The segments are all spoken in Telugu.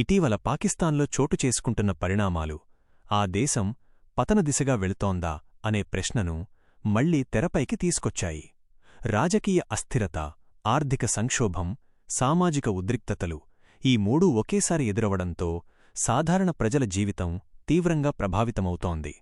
ఇటీవల పాకిస్తాన్లో చోటు చేసుకుంటున్న పరిణామాలు ఆ దేశం పతన దిశగా వెళుతోందా అనే ప్రశ్నను మళ్ళీ తెరపైకి తీసుకొచ్చాయి. రాజకీయ అస్థిరత ఆర్థిక సంక్షోభం సామాజిక ఉద్రిక్తతలు ఈ మూడూ ఒకేసారి ఎదురవడంతో సాధారణ ప్రజల జీవితం తీవ్రంగా ప్రభావితమవుతోంది.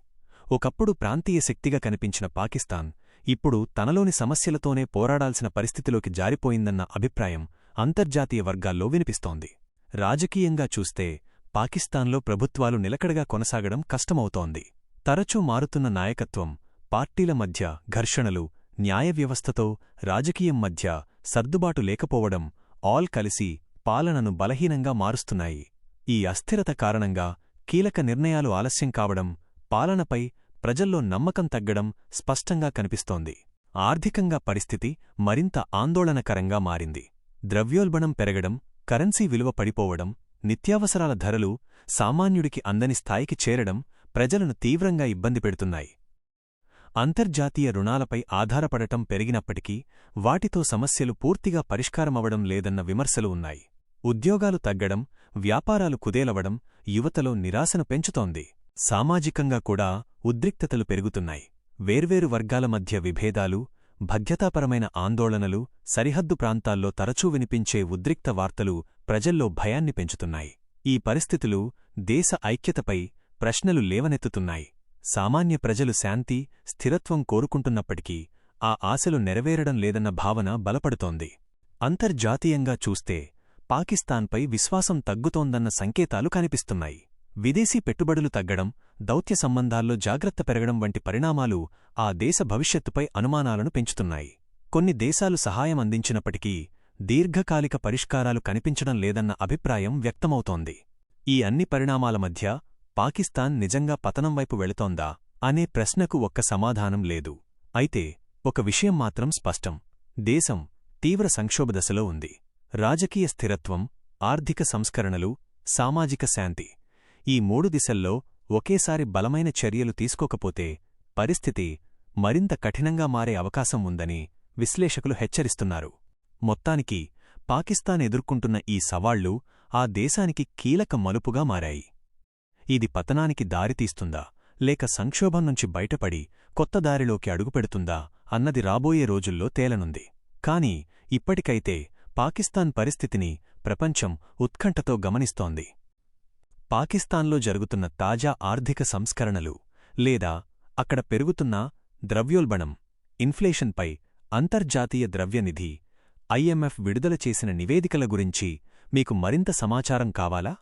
ఒకప్పుడు ప్రాంతీయ శక్తిగా కనిపించిన పాకిస్తాన్ ఇప్పుడు తనలోని సమస్యలతోనే పోరాడాల్సిన పరిస్థితిలోకి జారిపోయిందన్న అభిప్రాయం అంతర్జాతీయ వర్గాల్లో వినిపిస్తోంది. రాజకీయంగా చూస్తే పాకిస్తాన్లో ప్రభుత్వాలు నిలకడగా కొనసాగడం కష్టమవుతోంది. తరచూ మారుతున్న నాయకత్వం పార్టీల మధ్య ఘర్షణలు న్యాయ వ్యవస్థతో రాజకీయం మధ్య సర్దుబాటు లేకపోవడం ఆల్ కలిసి పాలనను బలహీనంగా మారుస్తున్నాయి. ఈ అస్థిరత కారణంగా కీలక నిర్ణయాలు ఆలస్యం కావడం పాలనపై ప్రజల్లో నమ్మకం తగ్గడం స్పష్టంగా కనిపిస్తోంది. ఆర్థికంగా పరిస్థితి మరింత ఆందోళనకరంగా మారింది. ద్రవ్యోల్బణం పెరగడం కరెన్సీ విలువ పడిపోవడం నిత్యావసరాల ధరలు సామాన్యుడికి అందని స్థాయికి చేరడం ప్రజలను తీవ్రంగా ఇబ్బంది పెడుతున్నాయి. అంతర్జాతీయ రుణాలపై ఆధారపడటం పెరిగినప్పటికీ వాటితో సమస్యలు పూర్తిగా పరిష్కారమవడం లేదన్న విమర్శలు ఉన్నాయి. ఉద్యోగాలు తగ్గడం వ్యాపారాలు కుదేలవడం యువతలో నిరాశను పెంచుతోంది. సామాజికంగా కూడా ఉద్రిక్తతలు పెరుగుతున్నాయి. వేర్వేరు వర్గాల మధ్య విభేదాలు భద్రతాపరమైన ఆందోళనలు సరిహద్దు ప్రాంతాల్లో తరచూ వినిపించే ఉద్రిక్త వార్తలు ప్రజల్లో భయాన్ని పెంచుతున్నాయి. ఈ పరిస్థితులు దేశ ఐక్యతపై ప్రశ్నలు లేవనెత్తుతున్నాయి. సామాన్య ప్రజలు శాంతి స్థిరత్వం కోరుకుంటున్నప్పటికీ ఆ ఆశలు నెరవేరడం లేదన్న భావన బలపడుతోంది. అంతర్జాతీయంగా చూస్తే పాకిస్తాన్పై విశ్వాసం తగ్గుతోందన్న సంకేతాలు కనిపిస్తున్నాయి. విదేశీ పెట్టుబడులు తగ్గడం దౌత్య సంబంధాల్లో జాగ్రత్త పెరగడం వంటి పరిణామాలు ఆ దేశ భవిష్యత్తుపై అనుమానాలను పెంచుతున్నాయి. కొన్ని దేశాలు సహాయం అందించినప్పటికీ దీర్ఘకాలిక పరిష్కారాలు కనిపించడం లేదన్న అభిప్రాయం వ్యక్తమవుతోంది. ఈ అన్ని పరిణామాల మధ్య పాకిస్తాన్ నిజంగా పతనం వైపు వెళుతోందా అనే ప్రశ్నకు ఒక్క సమాధానం లేదు. అయితే ఒక విషయం మాత్రం స్పష్టం. దేశం తీవ్ర సంక్షోభదశలో ఉంది. రాజకీయ స్థిరత్వం ఆర్థిక సంస్కరణలు సామాజిక శాంతి ఈ మూడు దిశల్లో ఒకేసారి బలమైన చర్యలు తీసుకోకపోతే పరిస్థితి మరింత కఠినంగా మారే అవకాశం ఉందని విశ్లేషకులు హెచ్చరిస్తున్నారు. మొత్తానికి పాకిస్తాన్ ఎదుర్కొంటున్న ఈ సవాళ్ళు ఆ దేశానికి కీలక మలుపుగా మారాయి. ఇది పతనానికి దారితీస్తుందా లేక సంక్షోభం నుంచి బయటపడి కొత్త దారిలోకి అడుగుపెడుతుందా అన్నది రాబోయే రోజుల్లో తేలనుంది. కాని ఇప్పటికైతే పాకిస్తాన్ పరిస్థితిని ప్రపంచం ఉత్కంఠతో గమనిస్తోంది. పాకిస్తాన్లో జరుగుతున్న తాజా ఆర్థిక సంస్కరణలు లేదా అక్కడ పెరుగుతున్న ద్రవ్యోల్బణం ఇన్ఫ్లేషన్పై అంతర్జాతీయ ద్రవ్యనిధి ఐఎంఎఫ్ విడుదల చేసిన నివేదికల గురించి మీకు మరింత సమాచారం కావాలా?